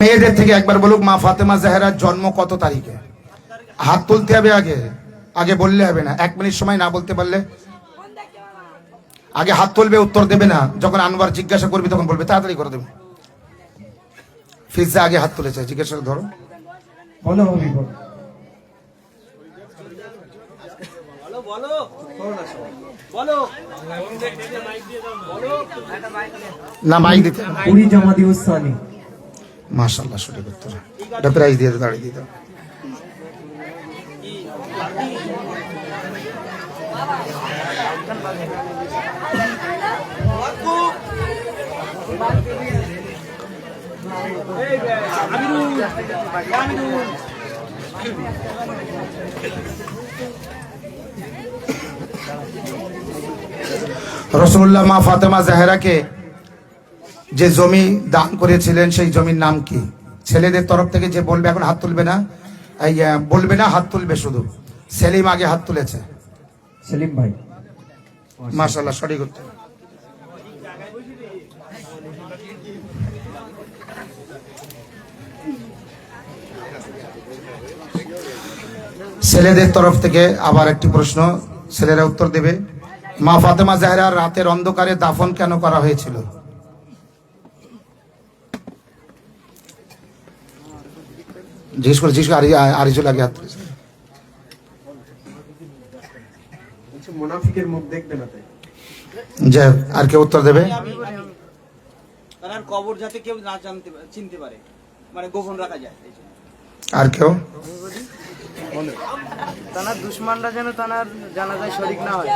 মেয়েদের থেকে একবার বলুক মা ফাতেমা জাহেরার জন্ম কত তারিখে? হাত তুলতে হবে আগে। আগে বললে হবে না। এক মিনিট সময় না বলতে পারলে আগে হাত তুলবে উত্তর দেবে না। যখন আনবার জিজ্ঞাসা করবি তখন বলবে তাড়াতাড়ি করে দেবে। ফিজা আগে হাত তুলেছে। জিজ্ঞাসা করে ধরো। বলো হবি বল। না মাইক দিতে জামাতি উসানি মাশাল্লাহ সঠিক উত্তর। এটা প্রাইজ দিয়ে দাঁড়িয়ে দাও রসুল্লাহ মা ফাতেমা জাহেরাকে যে জমি দান করেছিলেন সেই জমির নাম কি? ছেলেদের তরফ থেকে যে বলবে এখন হাত তুলবে না? এই, বলবে না হাত তুলবে শুধু। সেলিম আগে হাত তুলেছে। সেলিম ভাই। মাশাল্লাহ সঠিক উত্তর। ছেলেদের তরফ থেকে আবার একটি প্রশ্ন ছেলেরা উত্তর দেবে। মা ফাতেমা জাহরার রাতের অন্ধকারে দাফন কেন করা হয়েছিল? জিজ্ঞেস করে জিজ্ঞেস করে আরি- আরিজুল আগে হাত তুলেছে। মুনাফিকের মুখ দেখবে না তাই? যাই আর কেউ উত্তর দেবে? তার কবর যাতে কেউ না জানতে পারে- চিনতে পারে মানে গোপন রাখা যায় আর কেউ? তানার দুশ্মনরা যেন তানার জানাজায় শরিক না হয়।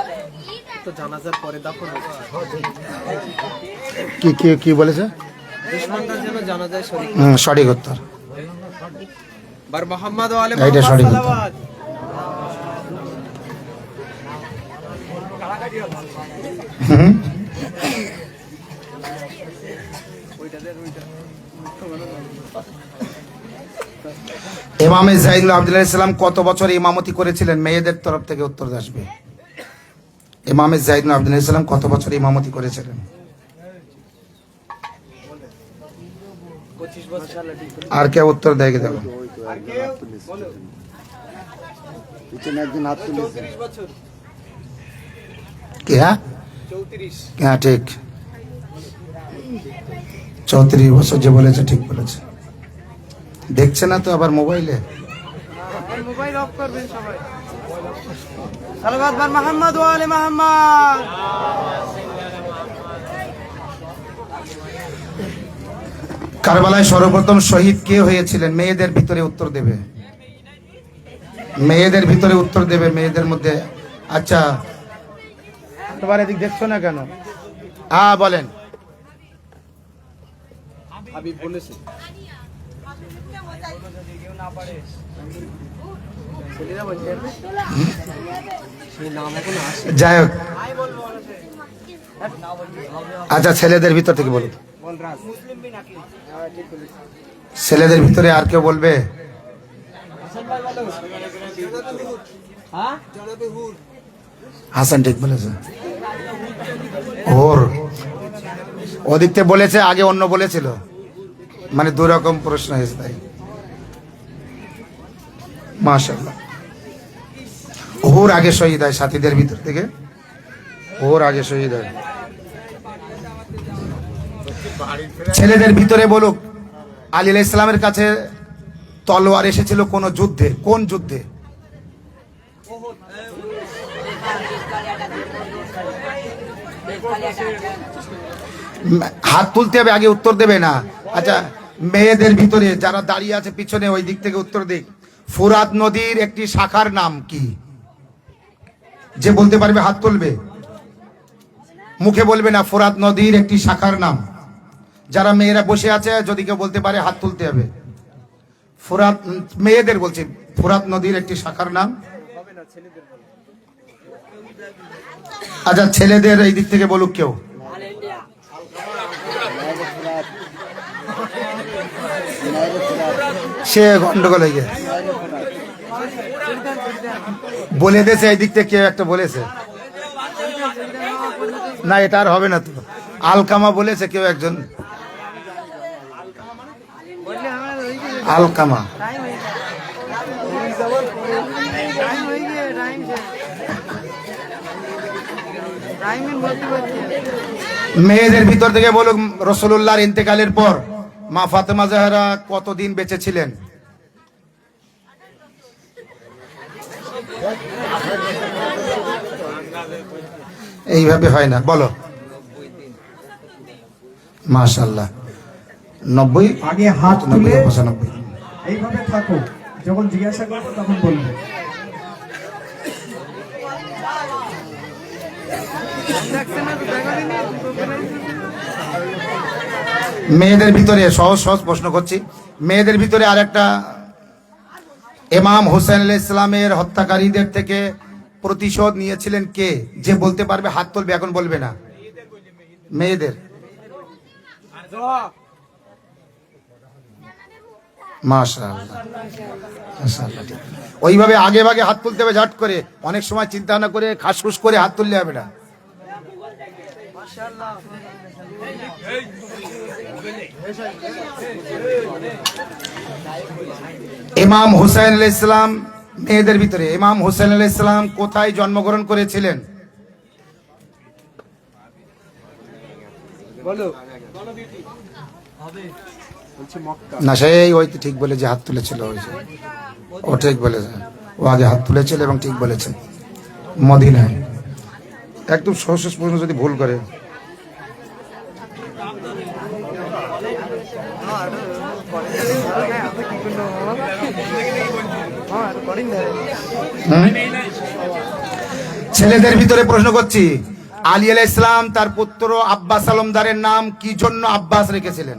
তো জানাজার পরে দাফন কি কি কি বলেছে? দুশ্মনরা যেন জানাজায় শরিক সঠিক উত্তর। বার মোহাম্মদ আলে এইটা সঠিক উত্তর। সালাওয়াত। হুম। ইমামে জাইনুল আবদুল্লাহ ইসলাম কত বছর ইমামতি করেছিলেন? মেয়েদের তরফ থেকে উত্তর আসবে। ইমামে জাইনুল আবদুল্লাহ ইসলাম কত বছর ইমামতি করেছিলেন? আর কে উত্তর দেয় দেখো। চৌত্রিশ বছর। কি হ্যাঁ? হ্যাঁ ঠিক। চৌত্রিশ বছর যে বলেছে ঠিক বলেছে। দেখছে না তো আবার মোবাইলে? মোবাইল অফ করবেন সবাই। আলে কারবালায় সর্বপ্রথম শহীদ কে হয়েছিলেন? মেয়েদের ভিতরে উত্তর দেবে। মেয়েদের ভিতরে উত্তর দেবে মেয়েদের মধ্যে। আচ্ছা তোমার এদিক দেখছ না কেন? হ্যাঁ বলেন। যাই হোক। আচ্ছা ছেলেদের ভিতর থেকে বলুন। ছেলেদের ভিতরে আর কেউ বলবে? হাসান ঠিক বলেছে। ওর ওদিক বলেছে, আগে অন্য বলেছিল। মানে দু রকম প্রশ্ন হয়েছে তাই। মাশাল্লাহ ওর আগে শহীদ হয় সাথীদের ভিতর থেকে। ওর আগে শহীদ হয়। ছেলেদের ভিতরে বলুক, আলী ইসলামের কাছে তলোয়ার এসেছিল কোন যুদ্ধে? কোন যুদ্ধে? হাত তুলতে হবে, আগে উত্তর দেবে না। আচ্ছা মেয়েদের ভিতরে যারা দাঁড়িয়ে আছে পিছনে, ওই দিক থেকে উত্তর দিক। ফুরাত নদীর একটি শাখার নাম কি? যে বলতে পারবে হাত তুলবে। মুখে বলবে না ফুরাত নদীর একটি শাখার নাম। যারা মেয়েরা বসে আছে, যদি কেউ বলতে পারে, হাত তুলতে হবে। ফুরাত, মেয়েদের বলছি, ফুরাত নদীর একটি শাখার নাম। আচ্ছা ছেলেদের এই দিক থেকে বলুক কেউ। সে গন্ডগোল হয়ে গেছে। বলে দিয়েছে এই দিক থেকে কেউ একটা বলেছে। না, এটা আর হবে না তো। আলকামা বলেছে, কেউ একজন বললে আলকামা টাইম হয়ে গেছে টাইম হয়ে গিয়ে টাইম টাইমের মধ্যে বলছে মেয়েদের ভিতর থেকে বলুক রসুল্লাহর ইন্তেকালের পর মা ফাতেমা জাহারা কতদিন বেঁচে ছিলেন? এইভাবে হয় না বলো। মাশাল্লাহ নব্বই? আগে হাত নব্বই তুলে পঁচানব্বই। এইভাবে থাকো। যখন জিজ্ঞাসা করব, তখন বলবে। মেয়েদের ভিতরে সহজ সহজ প্রশ্ন করছি। মেয়েদের ভিতরে আরেকটা এমাম হোসেন ইসলামের হত্যাকারীদের থেকে প্রতিশোধ নিয়েছিলেন কে? যে বলতে পারবে, হাত তুলবে, এখন বলবে না। মেয়েদের। মাশাআল্লাহ। মাশাআল্লাহ, ওইভাবে আগে ভাগে হাত তুলতে হবে ঝাট করে। অনেক সময় চিন্তা না করে খাসখুস করে হাত তুললে হবে না। ইমাম হুসাইন আলাইহিস ইসলাম মেয়েদের ভিতরে। ইমাম হুসাইন আলাইহিস ইসলাম কোথায় জন্মগ্রহণ করেছিলেন? বলো। না, সেই ওই ঠিক বলে যে হাত তুলেছিল ওই যে। ও ঠিক বলেছে। ও আগে হাত তুলেছিল এবং ঠিক বলেছে। মদিনায়। একদম সহজ প্রশ্ন যদি ভুল করে। ছেলেদের ভিতরে প্রশ্ন করছি। আলী আলাহ ইসলাম তার পুত্র আব্বাস আলমদারের নাম কি জন্য আব্বাস রেখেছিলেন?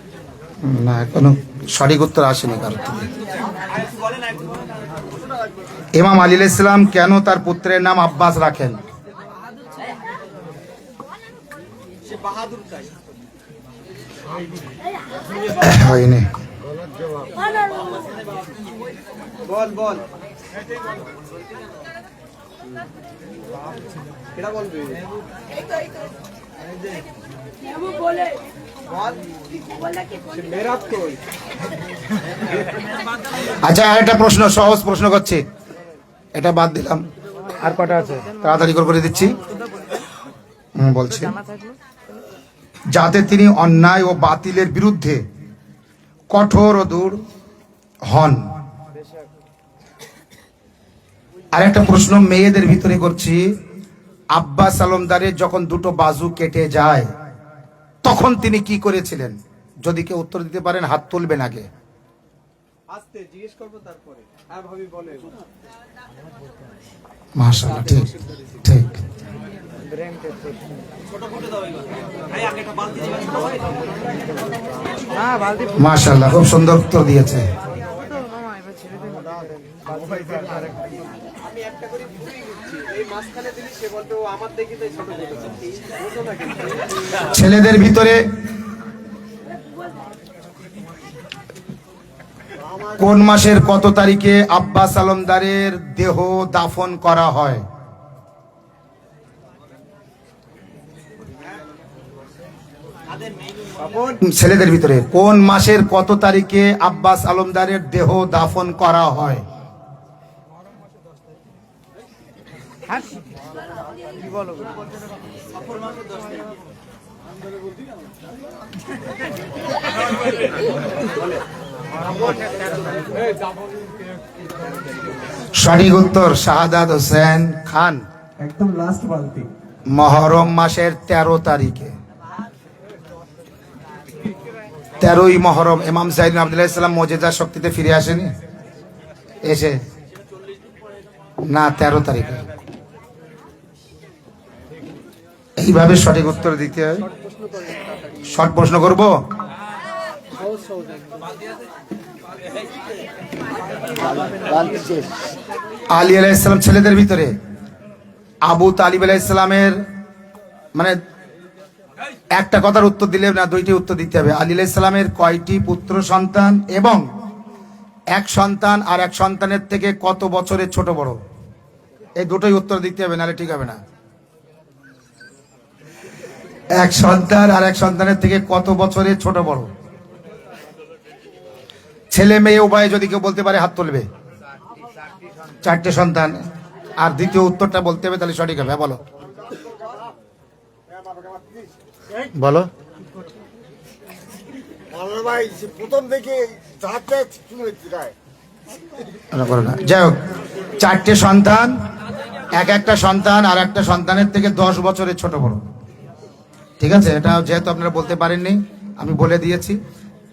না, কোনো সঠিক উত্তর আসেনি কারোর থেকে। ইমাম আলী আলাইহিস ইসলাম কেন তার পুত্রের নাম আব্বাস রাখেন? হয়নি। বল বল আচ্ছা একটা প্রশ্ন সহজ প্রশ্ন করছি। এটা বাদ দিলাম। আর কটা আছে? তাড়াতাড়ি করে করে দিচ্ছি। বলছি। যাতে তিনি অন্যায় ও বাতিলের বিরুদ্ধে কঠোর ও দূর হন। আর একটা প্রশ্ন মেয়েদের ভিতরে করছি। আব্বাস আলমদারের যখন দুটো বাজু কেটে যায় তখন তিনি কি করেছিলেন? যদি কেউ উত্তর দিতে পারেন হাত তুলবেন আগে। মাশাআল্লাহ ঠিক ঠিক। হ্যাঁ মাশাআল্লাহ খুব সুন্দর উত্তর দিয়েছে। ছেলেদের ভিতরে কোন মাসের কত তারিখে আব্বাস আলমদারের দেহ দাফন করা হয়? ছেলেদের ভিতরে কোন মাসের কত তারিখে আব্বাস আলমদারের দেহ দাফন করা হয়? হ্যাঁ কি বলো সঠিক উত্তর শাহাদাত হোসেন খান। একদম লাস্ট বালতি। মহরম মাসের তেরো তারিখে। তেরোই মহরম ইমাম সাইদ আবদুল্লাহ ইসলাম মজেদা শক্তিতে ফিরে আসেনি? এসে? না তেরো তারিখে। এইভাবে সঠিক উত্তর দিতে হয়? শর্ট প্রশ্ন করব? আলী আলাইসালাম ছেলেদের ভিতরে। আবু তালিব আলাইসালামের মানে একটা কথার উত্তর দিলে না, দুইটি উত্তর দিতে হবে। আলী আলাইসালামের কয়টি পুত্র সন্তান এবং এক সন্তান আর এক সন্তানের থেকে কত বছরের ছোট বড়? এই দুটোই উত্তর দিতে হবে, নাহলে ঠিক হবে না। এক সন্তান আর এক সন্তানের থেকে কত বছরের ছোট বড়? ছেলে মেয়ে উভয়ে যদি কেউ বলতে পারে হাত তুলবে। চারটে সন্তান। আর দ্বিতীয় উত্তরটা বলতে হবে তাহলে সঠিক হবে হ্যাঁ, বলো। বলো। প্রথম থেকে। যাই হোক চারটে সন্তান এক একটা সন্তান আর একটা সন্তানের থেকে দশ বছরের ছোট বড়। ঠিক আছে? এটা যেহেতু আপনারা বলতে পারেননি, আমি বলে দিয়েছি।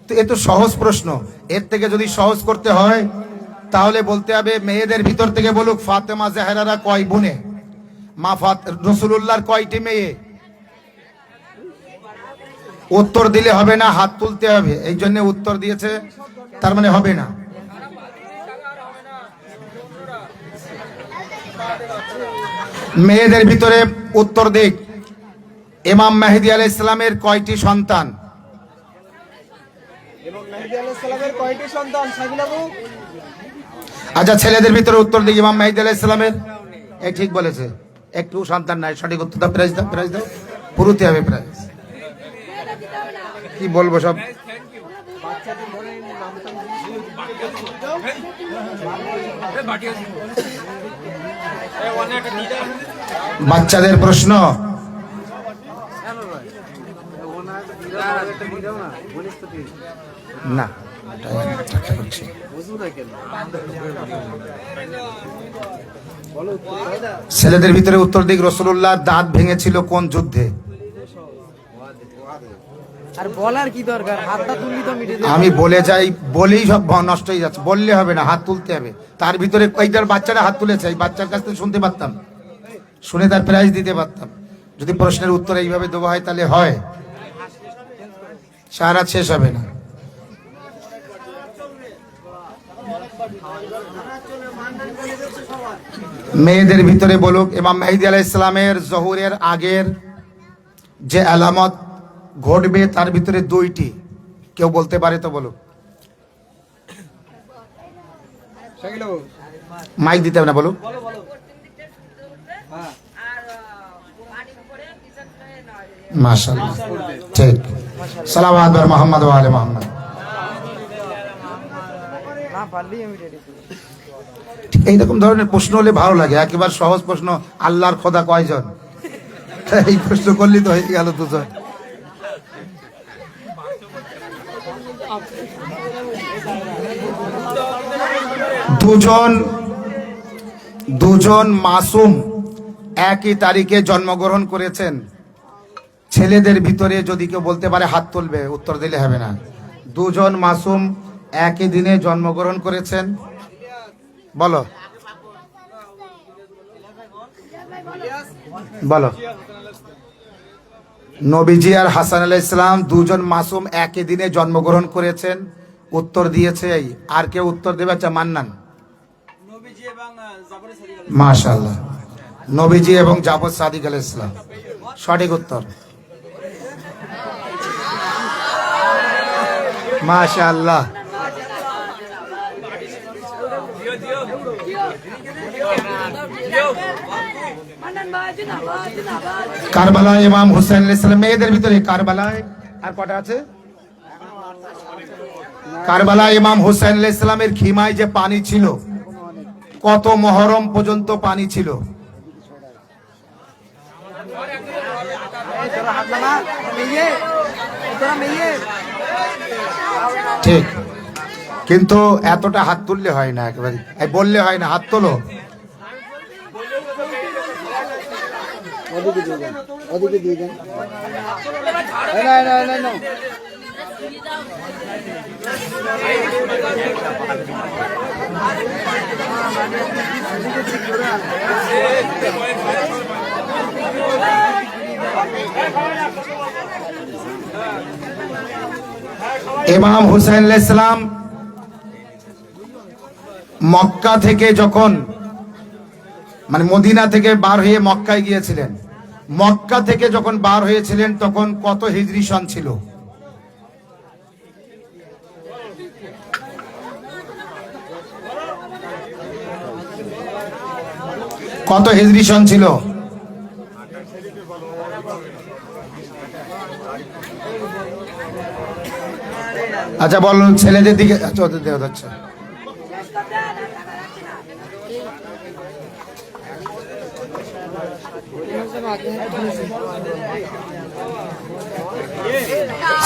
তো এ তো সহজ প্রশ্ন। এর থেকে যদি সহজ করতে হয়, তাহলে বলতে হবে মেয়েদের ভিতর থেকে বলুক, ফাতেমা জাহেরারা কয় বোনে? মা ফাত রসুল্লাহর কয়টি মেয়ে? উত্তর দিলে হবে না, হাত তুলতে হবে। এই জন্য উত্তর দিয়েছে, তার মানে হবে না। মেয়েদের ভিতরে উত্তর দিক। ইমাম মেহেদি আলাহ ইসলামের কয়টি সন্তান? আচ্ছা ছেলেদের ভিতরে উত্তর দিক ইমাম মেহেদি আলাহ ইসলামের এই ঠিক বলেছে। একটু সন্তান নাই সঠিক উত্তর দাও প্রাইজ দাও প্রাইজ দাও। পুরোতে হবে প্রাইজ। কি বলব সব? বাচ্চাদের প্রশ্ন। না। ছেলেদের ভিতরে উত্তর দিক রসুল্লাহ দাঁত ভেঙেছিল কোন যুদ্ধে? আমি বলে যাই বলেই সব নষ্ট হয়ে যাচ্ছে। বললে হবে না হাত তুলতে হবে। তার ভিতরে কয়েকটার বাচ্চারা হাত তুলেছে এই বাচ্চার কাছ থেকে শুনতে পারতাম। শুনে তার প্রাইজ দিতে পারতাম। যদি প্রশ্নের উত্তর এইভাবে দেওয়া হয় তাহলে হয়। সারা শেষ হবে না। মেয়েদের ভিতরে বলুক, ইমাম মেহেদি আলাহ ইসলামের জহুরের আগের যে আলামত ঘটবে, তার ভিতরে দুইটি। কেউ বলতে পারে তো বলুক। মাইক দিতে হবে না, বলুক। ঠিক। সালাওয়াত বার মোহাম্মদ ওয়া আলে মোহাম্মদ। এইরকম ধরনের প্রশ্ন হলে ভালো লাগে। একেবারে সহজ প্রশ্ন আল্লাহর খোদা কয়জন? এই প্রশ্ন করলি তো হয়ে গেল দুজন। দুজন দুজন মাসুম একই তারিখে জন্মগ্রহণ করেছেন। ছেলেদের ভিতরে যদি কেউ বলতে পারে, হাত তুলবে, উত্তর দিলে হবে না। দুজন মাসুম একই দিনে জন্মগ্রহণ করেছেন। বলো। বলো। নবীজি আর হাসান আলাহ ইসলাম দুজন মাসুম একই দিনে জন্মগ্রহণ করেছেন। উত্তর দিয়েছে এই। আর কেউ উত্তর দেবে? আচ্ছা মান্নান। মাশাল্লাহ নবীজি এবং জাফর সাদিক আলাহ ইসলাম সঠিক উত্তর। মাশাল্লাহ কারবালায় ইমাম হুসাইন আলাইহিস সালাম, মেয়েদের ভিতরে কারবালায় আর কটা আছে? কারবালায় ইমাম হুসেন আলাইহিস সালামের খিমায় যে পানি ছিল, কত মহরম পর্যন্ত পানি ছিল? হাত ঠিক। কিন্তু এতটা হাত তুললে হয় না একেবারে। বললে হয় না, হাত তোলো। না না। ইমাম হুসাইন ইসলাম মক্কা থেকে যখন মানে মদিনা থেকে বার হয়ে মক্কায় গিয়েছিলেন। মক্কা থেকে যখন বার হয়েছিলেন, তখন কত হিজরি সন ছিল? কত হিজরি সন ছিল? আচ্ছা বলুন ছেলেদের দিকে আচ্ছা যাচ্ছে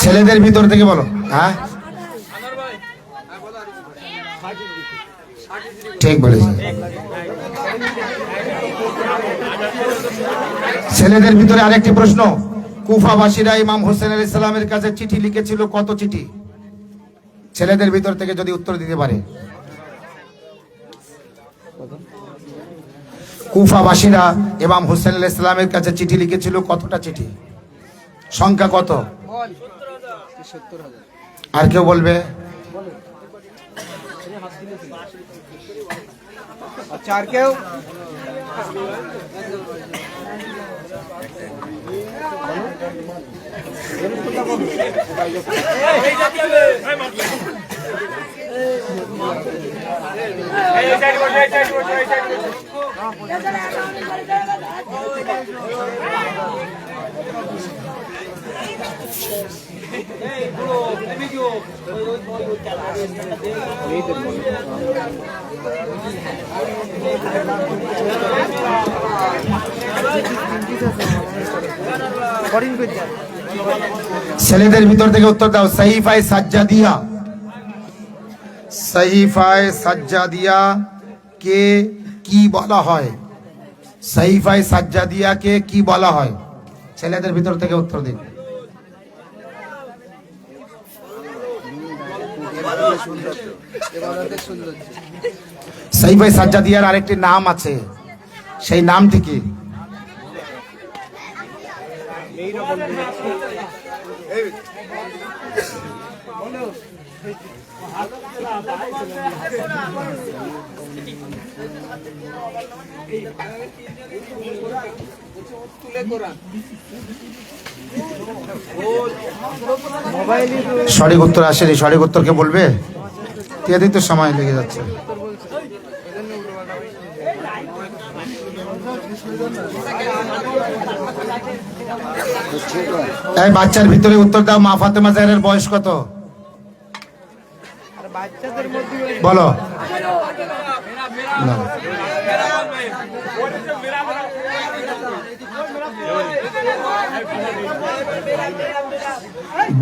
ছেলেদের ভিতর থেকে বলো হ্যাঁ? ঠিক বলেছি। ছেলেদের ভিতরে আরেকটি প্রশ্ন। কুফাবাসীরা ইমাম হোসেন আলী ইসলামের কাছে চিঠি লিখেছিল, কত চিঠি? ছেলেদের ভিতর থেকে যদি উত্তর দিতে পারে। কুফাবাসীরা ইমাম হোসেন ইসলামের কাছে চিঠি লিখেছিল। কতটা চিঠি? সংখ্যা কত? আর কেউ বলবে? আর কেউ? করতে ছেলেদের ভিতর থেকে উত্তর দাও সাহিফায় সাজ্জাদিয়া। সাহিফায় সাজ্জাদিয়া কে কি বলা হয়? সাহিফায় সাজ্জাদিয়াকে কি বলা হয়? ছেলেদের ভিতর থেকে উত্তর দিন। সাহিফায় সাজ্জাদিয়ার আরেকটি নাম আছে। সেই নামটি কি? সঠিক উত্তর আসেনি সঠিক উত্তরকে বলবে? তিয়াদি তো সময় লেগে যাচ্ছে। এই বাচ্চার ভিতরে উত্তর দাও, মা ফাতেমা জাহেরের বয়স কত? বলো।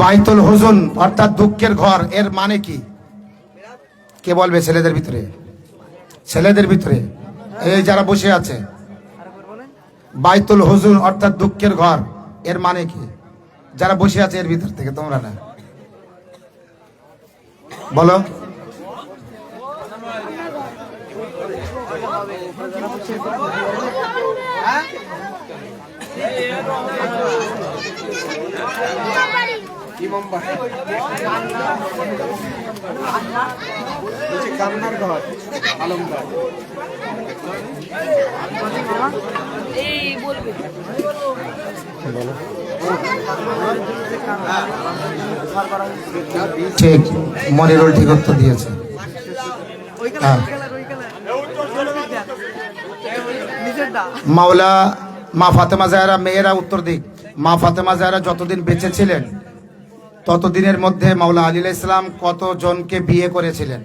বাইতুল হুজুন, অর্থাৎ দুঃখের ঘর, এর মানে কি? কে বলবে ছেলেদের ভিতরে? ছেলেদের ভিতরে। এই যারা বসে আছে। বাইতুল হুজুর অর্থাৎ দুঃখের ঘর, এর মানে কি? যারা বসে আছে এর ভিতর থেকে, তোমরা না। বলো। কান্নার ঘর ঠিক মনিরুল ঠিক উত্তর দিয়েছে মাওলা মা ফাতেমা জাহেরা মেয়েরা উত্তর দিক। মা ফাতেমা জাহেরা যতদিন বেঁচে ছিলেন ততদিনের মধ্যে মাওলা আলী ইসলাম কত জনকে বিয়ে করেছিলেন?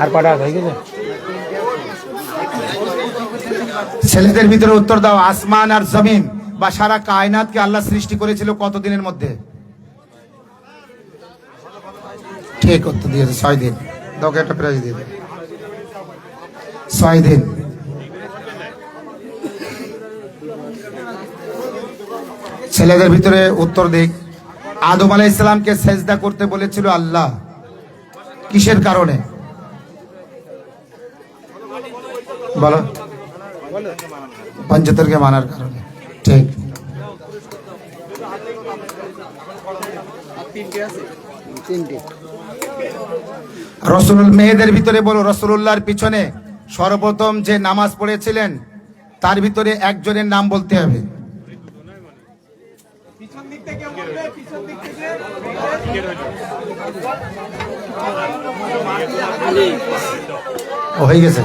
আর কটা হয়ে গেছে? ছেলেদের ভিতরে উত্তর দাও আসমান আর জমিন বা সারা কায়নাতকে আল্লাহ সৃষ্টি করেছিল কতদিনের মধ্যে? ঠিক উত্তর দিয়েছে ছয় দিন তোকে একটা প্রাইজ দিয়ে দে। ছয় দিন ছেলেদের ভিতরে উত্তর দিক। আদম আলাই ইসলামকে সেজদা করতে বলেছিল আল্লাহ। কিসের কারণে? বলো। পঞ্চতরকে মানার কারণে। ঠিক। রসুল মেয়েদের ভিতরে বলো রসুল্লাহর পিছনে সর্বপ্রথম যে নামাজ পড়েছিলেন তার ভিতরে একজনের নাম বলতে হবে। ও, হয়ে গেছে।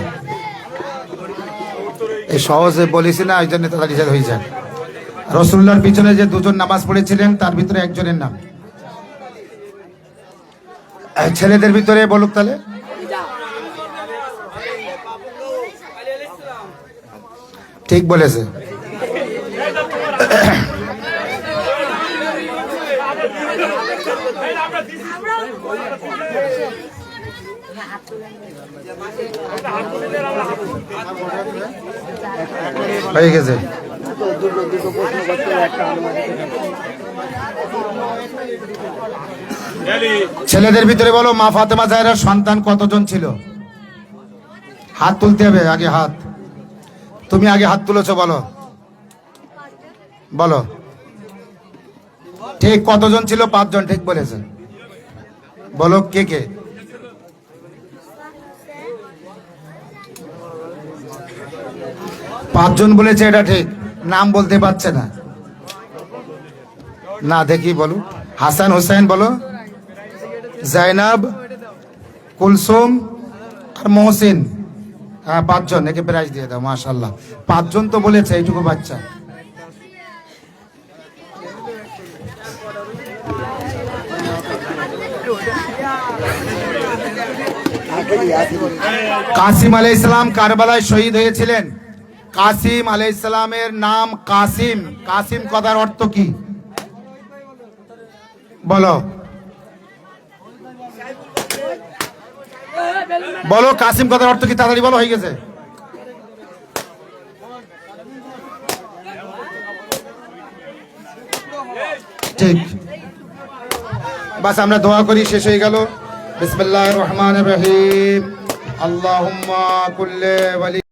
এই সহজে বলিস না ওই জন্য শেষ হয়ে যায়। রসুল্লাহর পিছনে যে দুজন নামাজ পড়েছিলেন তার ভিতরে একজনের নাম। ছেলেদের ভিতরে বলুক তাহলে। ঠিক বলেছে। হয়ে গেছে। ছেলেদের ভিতরে বলো, মা ফাতেমা জাহেরার সন্তান কতজন ছিল? হাত তুলতে হবে, আগে হাত। তুমি আগে হাত তুলেছ, বলো। বলো। ঠিক কতজন ছিল? পাঁচজন, ঠিক বলেছেন। বলো, কে কে? পাঁচজন বলেছে এটা ঠিক, নাম বলতে পারছে না। না, দেখি বলো। হাসান হোসেন বলো, জাইনাব, কুলসুম আর মহসিন। হ্যাঁ পাঁচজন, একে প্রাইজ দিয়ে দাও মাশাল্লাহ পাঁচজন তো বলেছে, এইটুকু বাচ্চা। কাসিম আলাই ইসলাম কারবালায় শহীদ হয়েছিলেন। কাসিম আলাই ইসলামের নাম কাসিম। কাসিম কথার অর্থ কি? বলো। বলো, কাসিম কথার অর্থ কি? তাড়াতাড়ি বলো, হয়ে গেছে। ঠিক। বাস, আমরা দোয়া করি, শেষ হয়ে গেল। বিসমিল্লাহির রহমানির রহিম। আল্লাহুম্মা কুল্লি